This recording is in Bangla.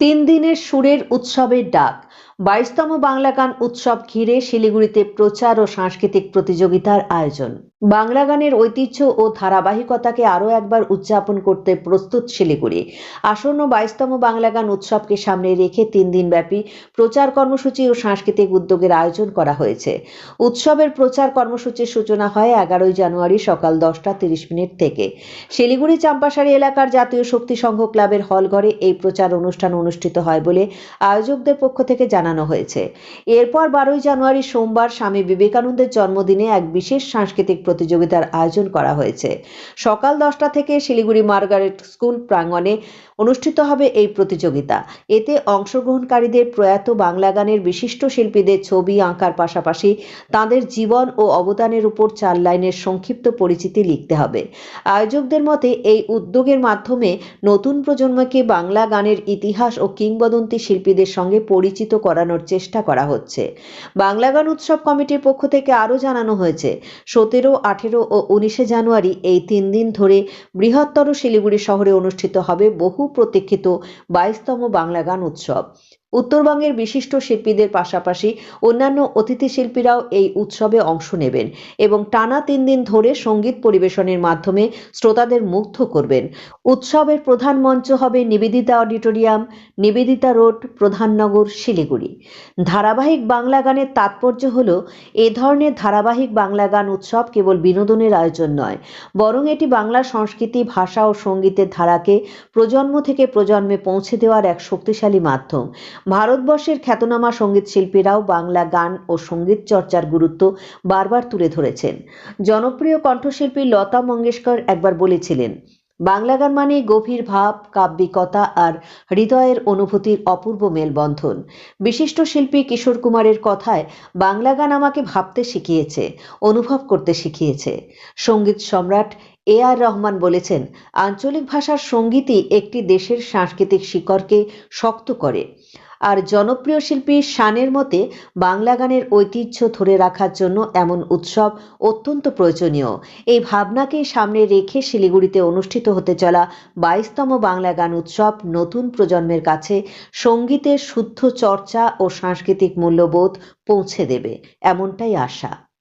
তিন দিনের সুরের উৎসবের ডাক। বাইশতম বাংলা গান উৎসব ঘিরে শিলিগুড়িতে প্রচার ও সাংস্কৃতিক প্রতিযোগিতার আয়োজন। বাংলা গানের ঐতিহ্য ও ধারাবাহিকতাকে আরও একবার উদযাপন করতে প্রস্তুত শিলিগুড়ি। আসন্ন বাইশতম বাংলা গান উৎসবকে সামনে রেখে তিন দিনব্যাপী প্রচার কর্মসূচি ও সাংস্কৃতিক উদ্যোগের আয়োজন করা হয়েছে। উৎসবের প্রচার কর্মসূচির সূচনা হয় এগারোই জানুয়ারি সকাল দশটা তিরিশ মিনিট থেকে। শিলিগুড়ি চাম্পাসারি এলাকার জাতীয় শক্তি সংঘ ক্লাবের হলঘরে এই প্রচার অনুষ্ঠান অনুষ্ঠিত হয় বলে আয়োজকদের পক্ষ থেকে জানানো হয়েছে। এরপর বারোই জানুয়ারি সোমবার স্বামী বিবেকানন্দের জন্মদিনে এক বিশেষ সাংস্কৃতিক প্রতিযোগিতার আয়োজন করা হয়েছে। সকাল দশটা থেকে শিলিগুড়ি মার্গারেট স্কুল প্রাঙ্গণে অনুষ্ঠিত হবে এই প্রতিযোগিতা। এতে অংশগ্রহণকারীদের প্রয়াত বাংলা গানের বিশিষ্ট শিল্পীদের ছবি আঁকার পাশাপাশি তাদের জীবন ও অবদানের উপর চার লাইনের সংক্ষিপ্ত পরিচিতি লিখতে হবে। আয়োজকদের মতে, এই উদ্যোগের মাধ্যমে নতুন প্রজন্মকে বাংলা গানের ইতিহাস ও কিংবদন্তি শিল্পীদের সঙ্গে পরিচিত করানোর চেষ্টা করা হচ্ছে। বাংলা গান উৎসব কমিটির পক্ষ থেকে আরও জানানো হয়েছে, সতেরো আঠেরো ও উনিশে জানুয়ারি এই তিন দিন ধরে বৃহত্তর শিলিগুড়ি শহরে অনুষ্ঠিত হবে বহু প্রতীক্ষিত বাইশতম বাংলা গান উৎসব। উত্তরবঙ্গের বিশিষ্ট শিল্পীদের পাশাপাশি অন্যান্য অতিথি শিল্পীরাও এই উৎসবে অংশ নেবেন এবং টানা তিন দিন ধরে সংগীত পরিবেশনের মাধ্যমে শ্রোতাদের মুগ্ধ করবেন। উৎসবের প্রধান মঞ্চ হবে নিবেদিতা অডিটোরিয়াম, নিবেদিতা রোড, প্রধাননগর, শিলিগুড়ি। ধারাবাহিক বাংলা গানের তাৎপর্য হল, এ ধরনের ধারাবাহিক বাংলা গান উৎসব কেবল বিনোদনের আয়োজন নয়, বরং এটি বাংলা সংস্কৃতি, ভাষা ও সঙ্গীতের ধারাকে প্রজন্ম থেকে প্রজন্মে পৌঁছে দেওয়ার এক শক্তিশালী মাধ্যম। ভারতবর্ষের খ্যাতনামা সংগীত শিল্পীরাও বাংলা গান ও সংগীত চর্চার গুরুত্ব বারবার তুলে ধরেছেন। জনপ্রিয় কণ্ঠশিল্পী লতা মঙ্গেশকর একবার বলেছিলেন, বাংলা গান মানে গভীর ভাব, কাব্যিকতা আর হৃদয়ের অনুভূতির অপূর্ব মেলবন্ধন। বিশিষ্ট শিল্পী কিশোর কুমারের কথায় বাংলা গান আমাকে ভাবতে শিখিয়েছে, অনুভব করতে শিখিয়েছে। সংগীত সম্রাট এ আর রহমান বলেছেন, আঞ্চলিক ভাষার সঙ্গীতই একটি দেশের সাংস্কৃতিক শিকড়কে শক্ত করে। আর জনপ্রিয় শিল্পী শানের মতে, বাংলা গানের ঐতিহ্য ধরে রাখার জন্য এমন উৎসব অত্যন্ত প্রয়োজনীয়। এই ভাবনাকে সামনে রেখে শিলিগুড়িতে অনুষ্ঠিত হতে চলা বাইশতম বাংলা গান উৎসব নতুন প্রজন্মের কাছে সঙ্গীতের শুদ্ধ চর্চা ও সাংস্কৃতিক মূল্যবোধ পৌঁছে দেবে, এমনটাই আশা।